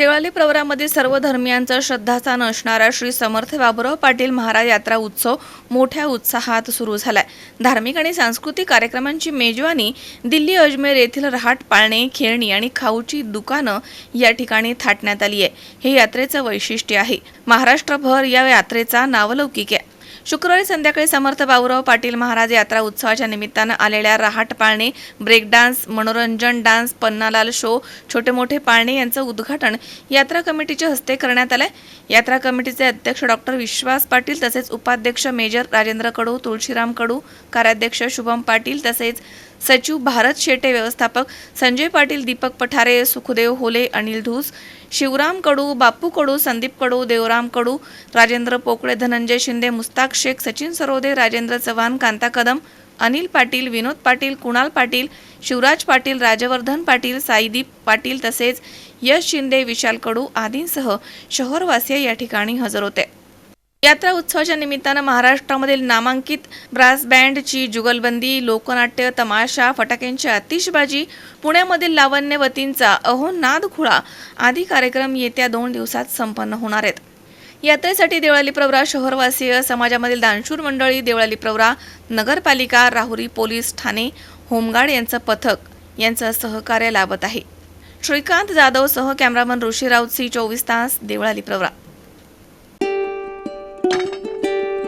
देवळाली प्रवरामध्ये सर्व धर्मियांचं श्रद्धास्थान असणारा श्री समर्थ बाबुराव पाटील महाराज यात्रा उत्सव मोठ्या उत्साहात सुरू झालाय. धार्मिक आणि सांस्कृतिक कार्यक्रमांची मेजवानी दिल्ली अजमेर येथील रहाट पाळणे खेळणी आणि खाऊची दुकानं या ठिकाणी थाटण्यात आली आहे हे यात्रेचं वैशिष्ट्य आहे. महाराष्ट्रभर या यात्रेचा नावलौकिक आहे. शुक्रवारी संध्याकाळी समर्थ बाबूराव पाटील महाराज यात्रा उत्सवाच्या निमित्तानं आलेल्या रहाट पाळणे ब्रेक डान्स मनोरंजन डान्स पन्नालाल शो छोटे मोठे पाळणे यांचं उद्घाटन यात्रा कमिटीच्या हस्ते करण्यात आलंय. यात्रा कमिटीचे अध्यक्ष डॉक्टर विश्वास पाटील तसेच उपाध्यक्ष मेजर राजेंद्र कडू तुळशीराम कडू कार्याध्यक्ष शुभम पाटील तसेच सचिव भारत शेटे व्यवस्थापक संजय पाटील दीपक पठारे सुखदेव होले अनिल धूस शिवराम कडू बापू कडू संदीप कडू देवराम कडू राजेंद्र पोकळे धनंजय शिंदे मुस्ताक शेख सचिन सरोदे राजेंद्र चव्हाण कांता कदम अनिल पाटील विनोद पाटील कुणाल पाटील शिवराज पाटील राजवर्धन पाटील साईदीप पाटील तसेच यश शिंदे विशाल कडू आदींसह शहरवासीय या ठिकाणी हजर होते. यात्रा उत्सवाच्या निमित्तानं महाराष्ट्रामधील नामांकित ब्रास बँडची जुगलबंदी लोकनाट्य तमाशा फटाक्यांची आतिषबाजी पुण्यामधील लावण्यवतींचा अहो नाद खुळा आदी कार्यक्रम येत्या दोन दिवसात संपन्न होणार आहेत. यात्रेसाठी देवळाली प्रवरा शहरवासीय समाजामधील दानशूर मंडळी देवळाली प्रवरा नगरपालिका राहुरी पोलीस ठाणे होमगार्ड यांचं पथक यांचं सहकार्य लाभत आहे. श्रीकांत जाधव सह कॅमेरामन ऋषी राऊत सी चोवीस तास देवळाली प्रवरा.